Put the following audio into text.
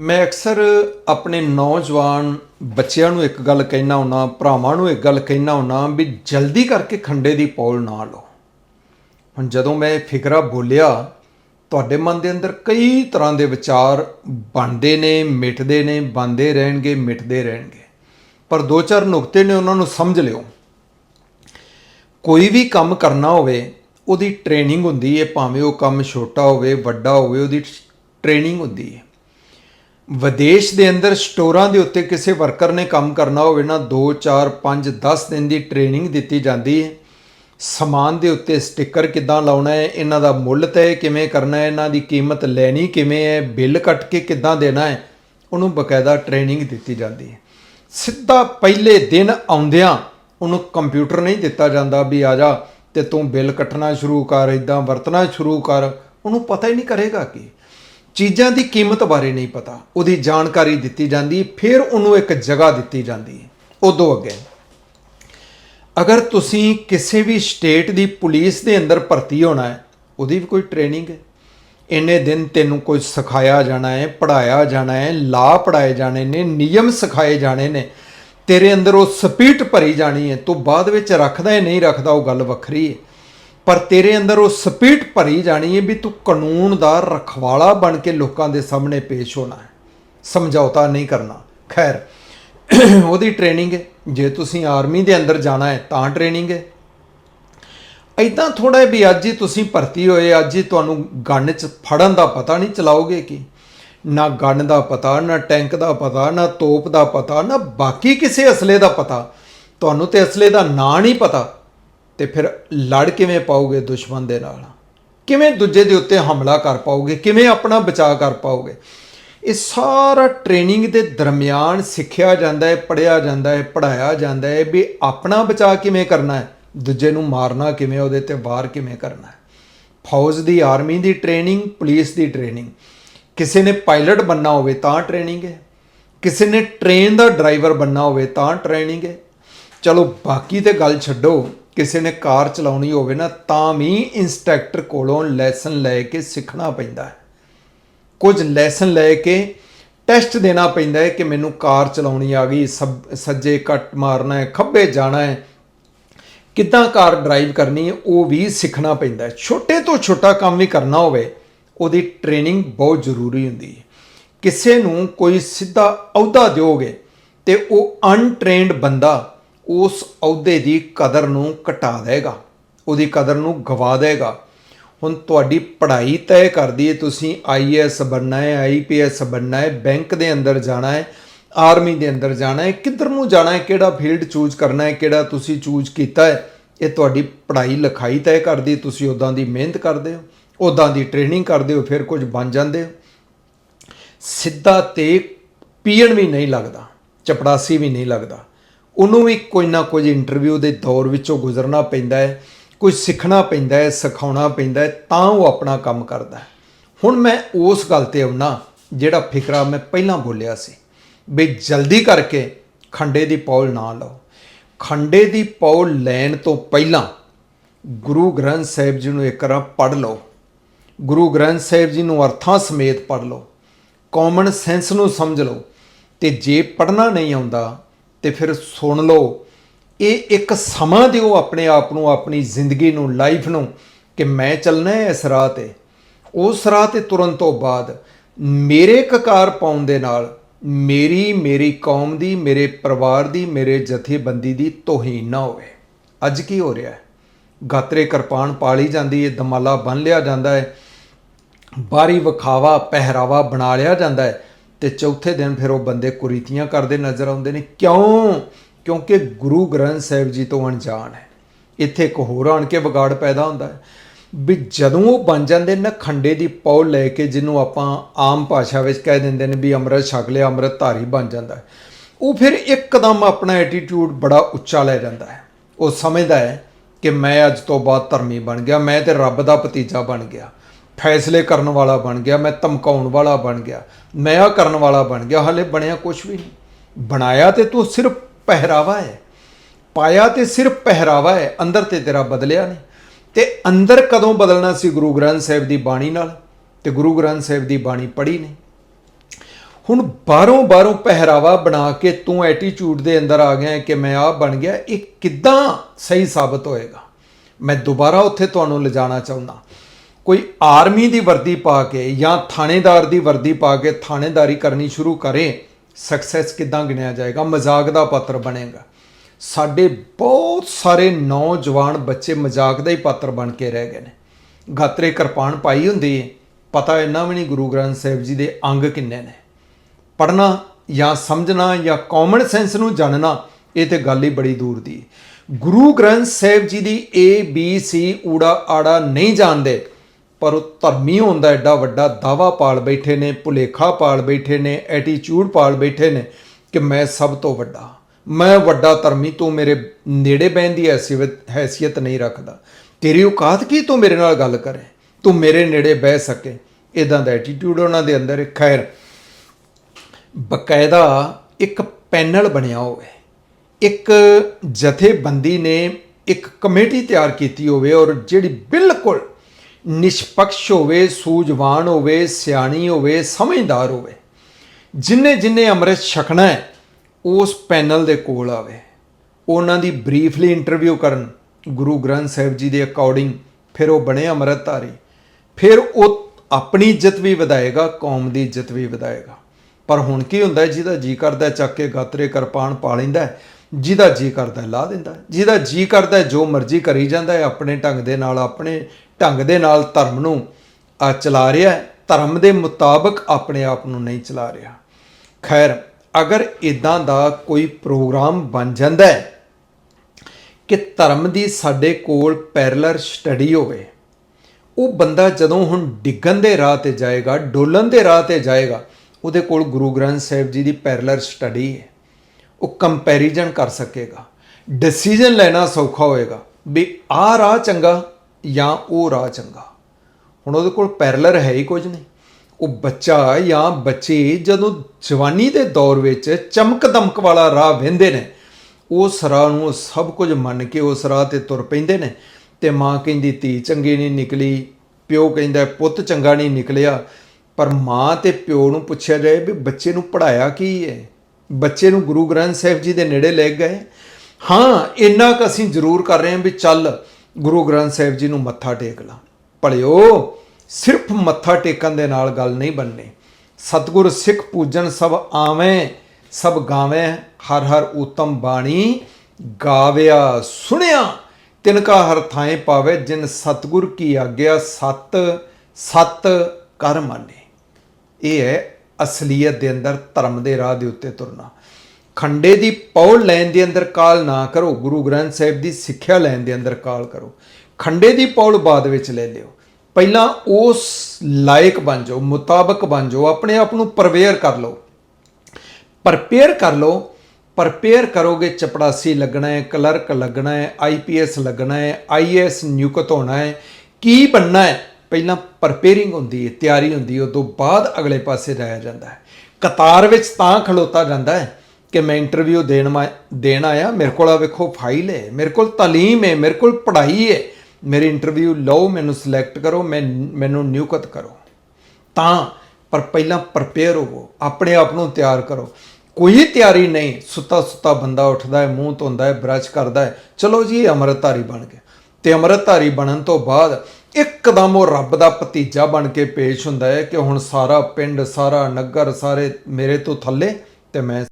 ਮੈਂ ਅਕਸਰ ਆਪਣੇ ਨੌਜਵਾਨ ਬੱਚਿਆਂ ਨੂੰ ਇੱਕ ਗੱਲ ਕਹਿਣਾ ਹੁੰਨਾ, ਭਰਾਵਾਂ ਨੂੰ ਇੱਕ ਗੱਲ ਕਹਿਣਾ ਹੁੰਨਾ ਵੀ ਜਲਦੀ ਕਰਕੇ ਖੰਡੇ ਦੀ ਪੌਲ ਨਾ ਲਓ। ਹੁਣ ਜਦੋਂ ਮੈਂ ਇਹ ਫਿਕਰਾ ਬੋਲਿਆ, ਤੁਹਾਡੇ ਮਨ ਦੇ ਅੰਦਰ ਕਈ ਤਰ੍ਹਾਂ ਦੇ ਵਿਚਾਰ ਬਣਦੇ ਨੇ, ਮਿਟਦੇ ਨੇ, ਬਣਦੇ ਰਹਿਣਗੇ, ਮਿਟਦੇ ਰਹਿਣਗੇ। ਪਰ ਦੋ ਚਾਰ ਨੁਕਤੇ ਨੇ ਉਹਨਾਂ ਨੂੰ ਸਮਝ ਲਿਓ। ਕੋਈ ਵੀ ਕੰਮ ਕਰਨਾ ਹੋਵੇ, ਉਹਦੀ ਟ੍ਰੇਨਿੰਗ ਹੁੰਦੀ ਹੈ ਭਾਵੇਂ ਉਹ ਕੰਮ ਛੋਟਾ ਹੋਵੇ, ਵੱਡਾ ਹੋਵੇ, ਉਹਦੀ ਟ੍ਰੇਨਿੰਗ ਹੁੰਦੀ ਹੈ ਵਿਦੇਸ਼ ਦੇ ਅੰਦਰ ਸਟੋਰਾਂ ਦੇ ਉੱਤੇ ਕਿਸੇ ਵਰਕਰ ਨੇ ਕੰਮ ਕਰਨਾ ਹੋਵੇ ਨਾ 2 4 5 10 ਦਿਨ ਦੀ ਟ੍ਰੇਨਿੰਗ ਦਿੱਤੀ ਜਾਂਦੀ ਹੈ। ਸਮਾਨ ਦੇ ਉੱਤੇ ਸਟicker ਕਿੱਦਾਂ ਲਾਉਣਾ ਹੈ, ਇਹਨਾਂ ਦਾ ਮੁੱਲ ਤੈਅ ਕਿਵੇਂ ਕਰਨਾ ਹੈ, ਇਹਨਾਂ ਦੀ ਕੀਮਤ ਲੈਣੀ ਕਿਵੇਂ ਹੈ, ਬਿੱਲ ਕੱਟ ਕੇ ਕਿੱਦਾਂ ਦੇਣਾ ਹੈ, ਉਹਨੂੰ ਬਕਾਇਦਾ ਟ੍ਰੇਨਿੰਗ ਦਿੱਤੀ ਜਾਂਦੀ ਹੈ। ਸਿੱਧਾ ਪਹਿਲੇ ਦਿਨ ਆਉਂਦਿਆਂ ਉਹਨੂੰ ਕੰਪਿਊਟਰ ਨਹੀਂ ਦਿੱਤਾ ਜਾਂਦਾ ਵੀ ਆ ਜਾ ਤੇ ਤੂੰ ਬਿੱਲ ਕੱਟਣਾ ਸ਼ੁਰੂ ਕਰ ਇਦਾਂ ਵਰਤਣਾ ਸ਼ੁਰੂ ਕਰ, ਉਹਨੂੰ ਪਤਾ ਹੀ ਨਹੀਂ ਕਰੇਗਾ ਕੀ। ਚੀਜ਼ਾਂ ਦੀ ਕੀਮਤ ਬਾਰੇ ਨਹੀਂ ਪਤਾ। ਉਹਦੀ ਜਾਣਕਾਰੀ ਦਿੱਤੀ ਜਾਂਦੀ, ਫਿਰ ਉਹਨੂੰ ਇੱਕ ਜਗ੍ਹਾ ਦਿੱਤੀ ਜਾਂਦੀ ਹੈ। ਉਦੋਂ ਅੱਗੇ, ਅਗਰ ਤੁਸੀਂ ਕਿਸੇ ਵੀ ਸਟੇਟ ਦੀ ਪੁਲਿਸ ਦੇ ਅੰਦਰ ਭਰਤੀ ਹੋਣਾ ਹੈ, ਉਹਦੀ ਵੀ ਕੋਈ ਟ੍ਰੇਨਿੰਗ ਹੈ। ਇੰਨੇ ਦਿਨ ਤੈਨੂੰ ਕੁਝ ਸਿਖਾਇਆ ਜਾਣਾ ਹੈ ਪੜਾਇਆ ਜਾਣਾ ਹੈ ਲਾ ਪੜਾਏ ਜਾਣੇ ਨੇ, ਨਿਯਮ ਸਿਖਾਏ ਜਾਣੇ ਨੇ, ਤੇਰੇ ਅੰਦਰ ਉਹ ਸਪੀਟ ਭਰੀ ਜਾਣੀ ਹੈ, ਤੂੰ ਬਾਅਦ ਵਿੱਚ ਰੱਖਦਾ ਹੈ, ਨਹੀਂ ਰੱਖਦਾ, ਉਹ ਗੱਲ ਵੱਖਰੀ ਹੈ। ਪਰ ਤੇਰੇ ਅੰਦਰ ਉਹ ਸਪੀਟ ਭਰੀ ਜਾਣੀ ਹੈ ਵੀ ਤੂੰ ਕਾਨੂੰਨ ਦਾ ਰਖਵਾਲਾ ਬਣ ਕੇ ਲੋਕਾਂ ਦੇ ਸਾਹਮਣੇ ਪੇਸ਼ ਹੋਣਾ ਹੈ। ਸਮਝੌਤਾ ਨਹੀਂ ਕਰਨਾ। ਖੈਰ, ਉਹਦੀ ਟ੍ਰੇਨਿੰਗ ਹੈ। ਜੇ ਤੁਸੀਂ ਆਰਮੀ ਦੇ ਅੰਦਰ ਜਾਣਾ ਹੈ, ਤਾਂ ਟ੍ਰੇਨਿੰਗ ਹੈ। ਐਦਾਂ ਥੋੜਾ ਵੀ ਅੱਜ ਹੀ ਤੁਸੀਂ ਭਰਤੀ ਹੋਏ, ਅੱਜ ਹੀ ਤੁਹਾਨੂੰ ਗਨ ਚ ਫੜਨ ਦਾ ਪਤਾ ਨਹੀਂ ਚਲਾਓਗੇ ਕੀ? ਨਾ ਗਨ ਦਾ ਪਤਾ, ਨਾ ਟੈਂਕ ਦਾ ਪਤਾ, ਨਾ ਤੋਪ ਦਾ ਪਤਾ, ਨਾ ਬਾਕੀ ਕਿਸੇ ਅਸਲੇ ਦਾ ਪਤਾ। ਤੁਹਾਨੂੰ ਤੇ ਅਸਲੇ ਦਾ ਨਾਂ ਨਹੀਂ ਪਤਾ। ਤੇ ਫਿਰ ਲੜ ਕਿਵੇਂ ਪਾਓਗੇ ਦੁਸ਼ਮਣ ਦੇ ਨਾਲ? ਕਿਵੇਂ ਦੂਜੇ ਦੇ ਉੱਤੇ ਹਮਲਾ ਕਰ ਪਾਓਗੇ? ਕਿਵੇਂ ਆਪਣਾ ਬਚਾਅ ਕਰ ਪਾਓਗੇ? ਇਹ ਸਾਰਾ ਟ੍ਰੇਨਿੰਗ ਦੇ ਦਰਮਿਆਨ ਸਿੱਖਿਆ ਜਾਂਦਾ ਹੈ ਪੜਿਆ ਜਾਂਦਾ ਹੈ ਪੜਾਇਆ ਜਾਂਦਾ ਹੈ ਵੀ ਆਪਣਾ ਬਚਾਅ ਕਿਵੇਂ ਕਰਨਾ ਹੈ, ਦੂਜੇ ਨੂੰ ਮਾਰਨਾ ਕਿਵੇਂ, ਉਹਦੇ ਤੇ ਵਾਰ ਕਿਵੇਂ ਕਰਨਾ ਹੈ। ਫੌਜ ਦੀ, ਆਰਮੀ ਦੀ ਟ੍ਰੇਨਿੰਗ, ਪੁਲਿਸ ਦੀ ਟ੍ਰੇਨਿੰਗ। ਕਿਸੇ ਨੇ ਪਾਇਲਟ ਬੰਨਾ ਹੋਵੇ ਤਾਂ ਟ੍ਰੇਨਿੰਗ ਹੈ। ਕਿਸੇ ਨੇ ਟ੍ਰੇਨ ਦਾ ਡਰਾਈਵਰ ਬੰਨਾ ਹੋਵੇ ਤਾਂ ਟ੍ਰੇਨਿੰਗ ਹੈ। ਚਲੋ ਬਾਕੀ ਤੇ ਗੱਲ ਛੱਡੋ ਕਿਸੇ ਨੇ ਕਾਰ ਚਲਾਉਣੀ ਹੋਵੇ ਨਾ, ਤਾਂ ਵੀ ਇੰਸਟ੍ਰਕਟਰ ਕੋਲੋਂ ਲੈਸਨ ਲੈ ਕੇ ਸਿੱਖਣਾ ਪੈਂਦਾ ਹੈ। ਕੁਝ ਲੈਸਨ ਲੈ ਕੇ ਟੈਸਟ ਦੇਣਾ ਪੈਂਦਾ ਹੈ ਕਿ ਮੈਨੂੰ ਕਾਰ ਚਲਾਉਣੀ ਆ ਗਈ ਸੱਬ- ਸੱਜੇ ਕੱਟ ਮਾਰਨਾ ਹੈ, ਖੱਬੇ ਜਾਣਾ ਹੈ, ਕਿੱਦਾਂ ਕਾਰ ਡਰਾਈਵ ਕਰਨੀ ਹੈ, ਉਹ ਵੀ ਸਿੱਖਣਾ ਪੈਂਦਾ ਹੈ। ਛੋਟੇ ਤੋਂ ਛੋਟਾ ਕੰਮ ਵੀ ਕਰਨਾ ਹੋਵੇ, ਉਹਦੀ ਟ੍ਰੇਨਿੰਗ ਬਹੁਤ ਜ਼ਰੂਰੀ ਹੁੰਦੀ ਹੈ। ਕਿਸੇ ਨੂੰ ਕੋਈ ਸਿੱਧਾ ਅਹੁਦਾ ਦਿਓਗੇ ਤੇ ਉਹ ਅਨਟ੍ਰੇਨਡ ਬੰਦਾ ਉਸ ਅਹੁਦੇ ਦੀ ਕਦਰ ਨੂੰ ਘਟਾ ਦੇਗਾ ਉਹਦੀ ਕਦਰ ਨੂੰ ਗਵਾ ਦੇਗਾ ਹੁਣ ਤੁਹਾਡੀ ਪੜ੍ਹਾਈ ਤੈਅ ਕਰਦੀ ਹੈ, ਤੁਸੀਂ ਆਈਐਸ ਬਣਨਾ ਹੈ ਆਈਪੀਐਸ ਬਣਨਾ ਹੈ, ਬੈਂਕ ਦੇ ਅੰਦਰ ਜਾਣਾ ਹੈ, ਆਰਮੀ ਦੇ ਅੰਦਰ ਜਾਣਾ ਹੈ, ਕਿੱਧਰ ਨੂੰ ਜਾਣਾ ਹੈ, ਕਿਹੜਾ ਫੀਲਡ ਚੂਜ਼ ਕਰਨਾ ਹੈ, ਕਿਹੜਾ ਤੁਸੀਂ ਚੂਜ਼ ਕੀਤਾ ਹੈ, ਇਹ ਤੁਹਾਡੀ ਪੜ੍ਹਾਈ ਲਿਖਾਈ ਤੈਅ ਕਰਦੀ ਤੁਸੀਂ ਉਦਾਂ ਦੀ ਮਿਹਨਤ ਕਰਦੇ ਹੋ ਉਦਾਂ ਦੀ ਟ੍ਰੇਨਿੰਗ ਕਰਦੇ ਹੋ, ਫਿਰ ਕੁਝ ਬਣ ਜਾਂਦੇ ਹੋ। ਸਿੱਧਾ ਤੇ ਪੀਣ ਵੀ ਨਹੀਂ ਲੱਗਦਾ, ਚਪੜਾਸੀ ਵੀ ਨਹੀਂ ਲੱਗਦਾ। ਉਹਨੂੰ ਵੀ ਕੋਈ ਨਾ ਕੁਝ ਇੰਟਰਵਿਊ ਦੇ ਦੌਰ ਵਿੱਚੋਂ ਗੁਜ਼ਰਨਾ ਪੈਂਦਾ ਹੈ, ਕੁਝ ਸਿੱਖਣਾ ਪੈਂਦਾ ਹੈ, ਸਿਖਾਉਣਾ ਪੈਂਦਾ ਹੈ, ਤਾਂ ਉਹ ਆਪਣਾ ਕੰਮ ਕਰਦਾ ਹੈ। ਹੁਣ ਮੈਂ ਉਸ ਗੱਲ ਤੇ ਆਉਣਾ ਜਿਹੜਾ ਫਿਕਰਾ ਮੈਂ ਪਹਿਲਾਂ ਬੋਲਿਆ ਸੀ, ਵੀ ਜਲਦੀ ਕਰਕੇ ਖੰਡੇ ਦੀ ਪੌਲ ਨਾ ਲਓ। ਖੰਡੇ ਦੀ ਪੌਲ ਲੈਣ ਤੋਂ ਪਹਿਲਾਂ ਗੁਰੂ ਗ੍ਰੰਥ ਸਾਹਿਬ ਜੀ ਨੂੰ ਇੱਕ ਵਾਰ ਪੜ੍ਹ ਲਓ। ਗੁਰੂ ਗ੍ਰੰਥ ਸਾਹਿਬ ਜੀ ਨੂੰ ਅਰਥਾਂ ਸਮੇਤ ਪੜ੍ਹ ਲਓ। ਕਾਮਨ ਸੈਂਸ ਨੂੰ ਸਮਝ ਲਓ। ਤੇ ਜੇ ਪੜ੍ਹਨਾ ਨਹੀਂ ਆਉਂਦਾ ਤੇ ਫਿਰ ਸੁਣ ਲਓ, ਇਹ ਇੱਕ ਸਮਾਂ ਦਿਓ ਆਪਣੇ ਆਪ ਨੂੰ, ਆਪਣੀ ਜ਼ਿੰਦਗੀ ਨੂੰ ਲਾਈਫ ਨੂੰ, ਕਿ ਮੈਂ ਚੱਲਣਾ ਹੈ ਇਸ ਰਾਹ ਤੇ। ਉਸ ਰਾਹ ਤੇ ਤੁਰਨ ਤੋਂ ਬਾਅਦ ਮੇਰੇ ਕਕਾਰ ਪਾਉਣ ਦੇ ਨਾਲ ਮੇਰੀ ਮੇਰੀ ਕੌਮ ਦੀ, ਮੇਰੇ ਪਰਿਵਾਰ ਦੀ, ਮੇਰੇ ਜਥੇਬੰਦੀ ਦੀ ਤੋਹੀਨ ਨਾ ਹੋਵੇ। ਅੱਜ ਕੀ ਹੋ ਰਿਹਾ ਹੈ? ਗਾਤਰੇ ਕਿਰਪਾਨ ਪਾਲੀ ਜਾਂਦੀ ਹੈ, ਦਮਾਲਾ ਬੰਨ ਲਿਆ ਜਾਂਦਾ ਹੈ, ਬਾਰੀ ਵਿਖਾਵਾ, ਪਹਿਰਾਵਾ ਬਣਾ ਲਿਆ ਜਾਂਦਾ ਹੈ। ਤੇ ਚੌਥੇ ਦਿਨ ਫਿਰ ਉਹ ਬੰਦੇ ਕੁਰੀਤੀਆਂ ਕਰਦੇ ਨਜ਼ਰ ਆਉਂਦੇ ਨੇ। ਕਿਉਂ? ਕਿਉਂਕਿ ਗੁਰੂ ਗ੍ਰੰਥ ਸਾਹਿਬ ਜੀ ਤੋਂ ਅਣਜਾਣ ਹੈ। ਇੱਥੇ ਇੱਕ ਹੋਰ ਆਣ ਕੇ ਵਿਗਾੜ ਪੈਦਾ ਹੁੰਦਾ ਹੈ। ਵੀ ਜਦੋਂ ਉਹ ਬਣ ਜਾਂਦੇ ਨਾ ਖੰਡੇ ਦੀ ਪੌ ਲੈ ਕੇ ਜਿਹਨੂੰ ਆਪਾਂ ਆਮ ਭਾਸ਼ਾ ਵਿੱਚ ਕਹਿ ਦਿੰਦੇ ਨੇ ਵੀ ਅੰਮ੍ਰਿਤ ਛਕ ਲਿਆ, ਅੰਮ੍ਰਿਤ ਧਾਰੀ ਬਣ ਜਾਂਦਾ ਉਹ ਫਿਰ ਇੱਕਦਮ ਆਪਣਾ ਐਟੀਟਿਊਡ ਬੜਾ ਉੱਚਾ ਲੈ ਜਾਂਦਾ ਹੈ। ਉਹ ਸਮਝਦਾ ਹੈ ਕਿ ਮੈਂ ਅੱਜ ਤੋਂ ਬਾਅਦ ਧਰਮੀ ਬਣ ਗਿਆ, ਮੈਂ ਤੇ ਰੱਬ ਦਾ ਭਤੀਜਾ ਬਣ ਗਿਆ। ਫੈਸਲੇ ਕਰਨ ਵਾਲਾ ਬਣ ਗਿਆ, ਮੈਂ ਧਮਕਾਉਣ ਵਾਲਾ ਬਣ ਗਿਆ ਮੈਂ ਆ ਕਰਨ ਵਾਲਾ ਬਣ ਗਿਆ, ਹਲੇ ਬਣਿਆ ਕੁਝ ਵੀ ਨਹੀਂ। ਬਣਾਇਆ ਤੇ ਤੂੰ ਸਿਰਫ ਪਹਿਰਾਵਾ ਹੈ। ਪਾਇਆ ਤੇ ਸਿਰਫ ਪਹਿਰਾਵਾ ਹੈ, ਅੰਦਰ ਤੇ ਤੇਰਾ ਬਦਲਿਆ ਨਹੀਂ। ਤੇ ਅੰਦਰ ਕਦੋਂ ਬਦਲਣਾ ਸੀ ਗੁਰੂ ਗ੍ਰੰਥ ਸਾਹਿਬ ਦੀ ਬਾਣੀ ਨਾਲ? ਤੇ ਗੁਰੂ ਗ੍ਰੰਥ ਸਾਹਿਬ ਦੀ ਬਾਣੀ ਪੜ੍ਹੀ ਨਹੀਂ। ਹੁਣ ਬਾਹਰੋਂ ਬਾਹਰੋਂ ਪਹਿਰਾਵਾ ਬਣਾ ਕੇ ਤੂੰ ਐਟੀਟਿਊਡ ਦੇ ਅੰਦਰ ਆ ਗਿਆ ਕਿ ਮੈਂ ਆ ਬਣ ਗਿਆ, ਇਹ ਕਿੱਦਾਂ ਸਹੀ ਸਾਬਤ ਹੋਏਗਾ? ਮੈਂ ਦੁਬਾਰਾ ਉੱਥੇ ਤੁਹਾਨੂੰ ਲਿਜਾਣਾ ਚਾਹੁੰਦਾ। ਕੋਈ ਆਰਮੀ ਦੀ ਵਰਦੀ ਪਾ ਕੇ ਜਾਂ ਥਾਣੇਦਾਰ ਦੀ ਵਰਦੀ ਪਾ ਕੇ ਥਾਣੇਦਾਰੀ ਕਰਨੀ ਸ਼ੁਰੂ ਕਰੇ ਸਕਸੈਸ ਕਿੱਦਾਂ ਗਿਣਿਆ ਜਾਏਗਾ? ਮਜ਼ਾਕ ਦਾ ਪਾਤਰ ਬਣੇਗਾ। ਸਾਡੇ ਬਹੁਤ ਸਾਰੇ ਨੌਜਵਾਨ ਬੱਚੇ ਮਜ਼ਾਕ ਦਾ ਹੀ ਪਾਤਰ ਬਣ ਕੇ ਰਹਿ ਗਏ ਨੇ। ਗਾਤਰੇ ਕਿਰਪਾਨ ਪਾਈ ਹੁੰਦੀ ਹੈ ਪਤਾ ਇੰਨਾ ਵੀ ਨਹੀਂ ਗੁਰੂ ਗ੍ਰੰਥ ਸਾਹਿਬ ਜੀ ਦੇ ਅੰਗ ਕਿੰਨੇ ਨੇ। ਪੜਨਾ ਜਾਂ ਸਮਝਣਾ ਜਾਂ ਕਾਮਨ ਸੈਂਸ ਨੂੰ ਜਾਣਨਾ, ਇਹ ਤੇ ਗੱਲ ਹੀ ਬੜੀ ਦੂਰ ਦੀ ਗੁਰੂ ਗ੍ਰੰਥ ਸਾਹਿਬ ਜੀ ਦੀ ਏ ਬੀ ਸੀ ਊੜਾ, ਆੜਾ ਨਹੀਂ ਜਾਣਦੇ। ਪਰ ਉਹ ਧਰਮੀ ਹੁੰਦਾ ਐਡਾ ਵੱਡਾ ਦਾਵਾ ਪਾਲ ਬੈਠੇ ਨੇ, ਭੁਲੇਖਾ ਪਾਲ ਬੈਠੇ ਨੇ ਐਟੀਟਿਊਡ ਪਾਲ ਬੈਠੇ ਨੇ ਕਿ ਮੈਂ ਸਭ ਤੋਂ ਵੱਡਾ, ਮੈਂ ਵੱਡਾ ਧਰਮੀ, ਤੂੰ ਮੇਰੇ ਨੇੜੇ ਬਹਿਣ ਦੀ ਹੈਸੀਅਤ ਹੈਸੀਅਤ ਨਹੀਂ ਰੱਖਦਾ। ਤੇਰੀ ਔਕਾਤ ਕੀ ਤੂੰ ਮੇਰੇ ਨਾਲ ਗੱਲ ਕਰੇ? ਤੂੰ ਮੇਰੇ ਨੇੜੇ ਬਹਿ ਸਕੇ। ਇਦਾਂ ਦਾ ਐਟੀਟਿਊਡ ਉਹਨਾਂ ਦੇ ਅੰਦਰ ਖੈਰ, ਬਕਾਇਦਾ ਇੱਕ ਪੈਨਲ ਬਣਿਆ ਹੋਵੇ। ਇੱਕ ਜਥੇਬੰਦੀ ਨੇ ਇੱਕ ਕਮੇਟੀ ਤਿਆਰ ਕੀਤੀ ਹੋਵੇ ਔਰ ਜਿਹੜੀ ਬਿਲਕੁਲ ਨਿਸ਼ਪਕਸ਼ ਹੋਵੇ, ਸੂਝਵਾਨ ਹੋਵੇ, ਸਿਆਣੀ ਹੋਵੇ, ਸਮਝਦਾਰ ਹੋਵੇ। ਜਿੰਨੇ ਜਿੰਨੇ ਅੰਮ੍ਰਿਤ ਛਕਣਾ ਹੈ, ਉਸ ਪੈਨਲ ਦੇ ਕੋਲ ਆਵੇ। ਉਹਨਾਂ ਦੀ ਬਰੀਫਲੀ ਇੰਟਰਵਿਊ ਕਰਨ, ਗੁਰੂ ਗ੍ਰੰਥ ਸਾਹਿਬ ਜੀ ਦੇ ਅਕੋਰਡਿੰਗ ਫਿਰ ਉਹ ਬਣੇ ਅੰਮ੍ਰਿਤਧਾਰੀ ਫਿਰ ਉਹ ਆਪਣੀ ਇੱਜ਼ਤ ਵੀ ਵਧਾਏਗਾ, ਕੌਮ ਦੀ ਇੱਜ਼ਤ ਵੀ ਵਧਾਏਗਾ। ਪਰ ਹੁਣ ਕੀ ਹੁੰਦਾ ਜਿਹਦਾ ਜੀ ਕਰਦਾ ਚੱਕ ਕੇ ਗਾਤਰੇ ਕਿਰਪਾਨ ਪਾ ਲੈਂਦਾ ਜਿਹਦਾ ਜੀ ਕਰਦਾ ਹੈ, ਲਾ ਦਿੰਦਾ ਜਿਹਦਾ ਜੀ ਕਰਦਾ ਜੋ ਮਰਜ਼ੀ ਕਰੀ ਜਾਂਦਾ ਹੈ, ਆਪਣੇ ਢੰਗ ਦੇ ਨਾਲ, ਆਪਣੇ ਢੰਗ ਦੇ ਨਾਲ ਧਰਮ ਨੂੰ ਚਲਾ ਰਿਹਾ ਹੈ। ਧਰਮ ਦੇ ਮੁਤਾਬਕ ਆਪਣੇ ਆਪ ਨੂੰ ਨਹੀਂ ਚਲਾ ਰਿਹਾ। ਖੈਰ, ਅਗਰ ਇਦਾਂ ਦਾ ਕੋਈ ਪ੍ਰੋਗਰਾਮ ਬਣ ਜਾਂਦਾ ਹੈ ਕਿ ਧਰਮ ਦੀ ਸਾਡੇ ਕੋਲ ਪੈਰਲਰ ਸਟੱਡੀ ਹੋਵੇ, ਉਹ ਬੰਦਾ ਜਦੋਂ ਹੁਣ ਡਿੱਗਣ ਦੇ ਰਾਹ ਤੇ ਜਾਏਗਾ, ਡੋਲਣ ਦੇ ਰਾਹ ਤੇ ਜਾਏਗਾ, ਉਹਦੇ ਕੋਲ ਗੁਰੂ ਗ੍ਰੰਥ ਸਾਹਿਬ ਜੀ ਦੀ ਪੈਰਲਰ ਸਟੱਡੀ ਹੈ। ਉਹ ਕੰਪੈਰੀਜ਼ਨ ਕਰ ਸਕੇਗਾ। ਡਿਸੀਜਨ ਲੈਣਾ ਸੌਖਾ ਹੋਏਗਾ ਵੀ ਆਹ ਰਾਹ ਚੰਗਾ ਜਾਂ ਉਹ ਰਾਹ ਚੰਗਾ। ਹੁਣ ਉਹਦੇ ਕੋਲ ਪੈਰਲਰ ਹੈ ਹੀ ਕੁਝ ਨਹੀਂ। ਉਹ ਬੱਚਾ ਜਾਂ ਬੱਚੇ ਜਦੋਂ ਜਵਾਨੀ ਦੇ ਦੌਰ ਵਿੱਚ ਚਮਕ ਦਮਕ ਵਾਲਾ ਰਾਹ ਵਹਿੰਦੇ ਨੇ, ਉਸ ਰਾਹ ਨੂੰ ਸਭ ਕੁਝ ਮੰਨ ਕੇ ਉਸ ਰਾਹ ਤੇ ਤੁਰ ਪੈਂਦੇ ਨੇ। ਤੇ ਮਾਂ ਕਹਿੰਦੀ, ਧੀ ਚੰਗੀ ਨਹੀਂ ਨਿਕਲੀ। ਪਿਓ ਕਹਿੰਦਾ, ਪੁੱਤ ਚੰਗਾ ਨਹੀਂ ਨਿਕਲਿਆ। ਪਰ ਮਾਂ ਤੇ ਪਿਓ ਨੂੰ ਪੁੱਛਿਆ ਜਾਏ ਵੀ ਬੱਚੇ ਨੂੰ ਪੜਾਇਆ ਕੀ ਹੈ? ਬੱਚੇ ਨੂੰ ਗੁਰੂ ਗ੍ਰੰਥ ਸਾਹਿਬ ਜੀ ਦੇ ਨੇੜੇ ਲੈ ਗਏ? ਹਾਂ, ਇੰਨਾ ਕੁ ਅਸੀਂ ਜ਼ਰੂਰ ਕਰ ਰਹੇ ਹਾਂ ਵੀ ਚੱਲ ਗੁਰੂ ਗ੍ਰੰਥ ਸਾਹਿਬ ਜੀ ਨੂੰ ਮੱਥਾ ਟੇਕ ਲਾ। ਭਲਿਓ, ਸਿਰਫ ਮੱਥਾ ਟੇਕਣ ਦੇ ਨਾਲ ਗੱਲ ਨਹੀਂ ਬਣਨੀ। ਸਤਿਗੁਰ ਸਿੱਖ ਪੂਜਨ ਸਭ ਆਵੇਂ, ਸਭ ਗਾਵੇਂ, ਹਰ ਹਰ ਉਤਮ ਬਾਣੀ ਗਾਵਿਆ, ਸੁਣਿਆ, ਤਿਨਕਾ ਹਰ ਥਾਂ ਪਾਵੇ, ਜਿਨ ਸਤਿਗੁਰ ਕੀ ਆਗਿਆ ਸਤ ਸਤ ਕਰ ਮਾਨੇ। ਇਹ ਹੈ ਅਸਲੀਅਤ ਦੇ ਅੰਦਰ ਧਰਮ ਦੇ ਰਾਹ ਦੇ ਉੱਤੇ ਤੁਰਨਾ। ਖੰਡੇ ਦੀ ਪੌੜ ਲੈਣ ਦੇ ਅੰਦਰ ਕਾਲ ਨਾ ਕਰੋ, ਗੁਰੂ ਗ੍ਰੰਥ ਸਾਹਿਬ ਦੀ ਸਿੱਖਿਆ ਲੈਣ ਦੇ ਅੰਦਰ ਕਾਲ ਕਰੋ। ਖੰਡੇ ਦੀ ਪੌਲ ਬਾਅਦ ਵਿੱਚ ਲੈ ਲਿਓ। ਪਹਿਲਾਂ ਉਸ ਲਾਇਕ ਬਣ ਜਾਓ, ਮੁਤਾਬਕ ਬਣ ਜਾਓ, ਆਪਣੇ ਆਪ ਨੂੰ ਪ੍ਰਵੇਅਰ ਕਰ ਲਓ। ਪ੍ਰਪੇਅਰ ਕਰ ਲਓ। ਪ੍ਰਪੇਅਰ ਕਰੋਗੇ, ਚਪੜਾਸੀ ਲੱਗਣਾ ਹੈ, ਕਲਰਕ ਲੱਗਣਾ ਹੈ ਆਈਪੀਐਸ ਲੱਗਣਾ ਹੈ ਆਈਐਸ ਨਿਯੁਕਤ ਹੋਣਾ ਹੈ। ਕੀ ਬਣਨਾ ਹੈ? ਪਹਿਲਾਂ ਪ੍ਰਪੇਅਰਿੰਗ ਹੁੰਦੀ ਹੈ, ਤਿਆਰੀ ਹੁੰਦੀ ਹੈ, ਉਦੋਂ ਬਾਅਦ ਅਗਲੇ ਪਾਸੇ ਜਾਇਆ ਜਾਂਦਾ ਹੈ। ਕਤਾਰ ਵਿੱਚ ਤਾਂ ਖਲੋਤਾ ਜਾਂਦਾ ਹੈ। ਕਿ ਮੈਂ ਇੰਟਰਵਿਊ ਦੇਣ ਮਾ ਦੇਣ ਆਇਆ। ਮੇਰੇ ਕੋਲ ਆ ਵੇਖੋ ਫਾਈਲ ਹੈ। ਮੇਰੇ ਕੋਲ ਤਾਲੀਮ ਹੈ। ਮੇਰੇ ਕੋਲ ਪੜ੍ਹਾਈ ਹੈ। ਮੇਰੀ ਇੰਟਰਵਿਊ ਲਓ, ਮੈਨੂੰ ਸਿਲੈਕਟ ਕਰੋ, ਮੈਂ ਮੈਨੂੰ ਨਿਯੁਕਤ ਕਰੋ। ਤਾਂ ਪਰ ਪਹਿਲਾਂ ਪ੍ਰਪੇਅਰ ਹੋਵੋ। ਆਪਣੇ ਆਪ ਨੂੰ ਤਿਆਰ ਕਰੋ। ਕੋਈ ਤਿਆਰੀ ਨਹੀਂ। ਸੁੱਤਾ ਸੁੱਤਾ ਬੰਦਾ ਉੱਠਦਾ ਹੈ, ਮੂੰਹ ਧੋਂਦਾ ਹੈ ਬ੍ਰਸ਼ ਕਰਦਾ ਹੈ। ਚਲੋ ਜੀ, ਇਹ ਅੰਮ੍ਰਿਤਧਾਰੀ ਬਣ ਗਿਆ ਤੇ ਅੰਮ੍ਰਿਤਧਾਰੀ ਬਣਨ ਤੋਂ ਬਾਅਦ ਇੱਕਦਮ ਉਹ ਰੱਬ ਦਾ ਭਤੀਜਾ ਬਣ ਕੇ ਪੇਸ਼ ਹੁੰਦਾ ਹੈ ਕਿ ਹੁਣ ਸਾਰਾ ਪਿੰਡ, ਸਾਰਾ ਨਗਰ, ਸਾਰੇ ਮੇਰੇ ਤੋਂ ਥੱਲੇ ਤੇ ਮੈਂ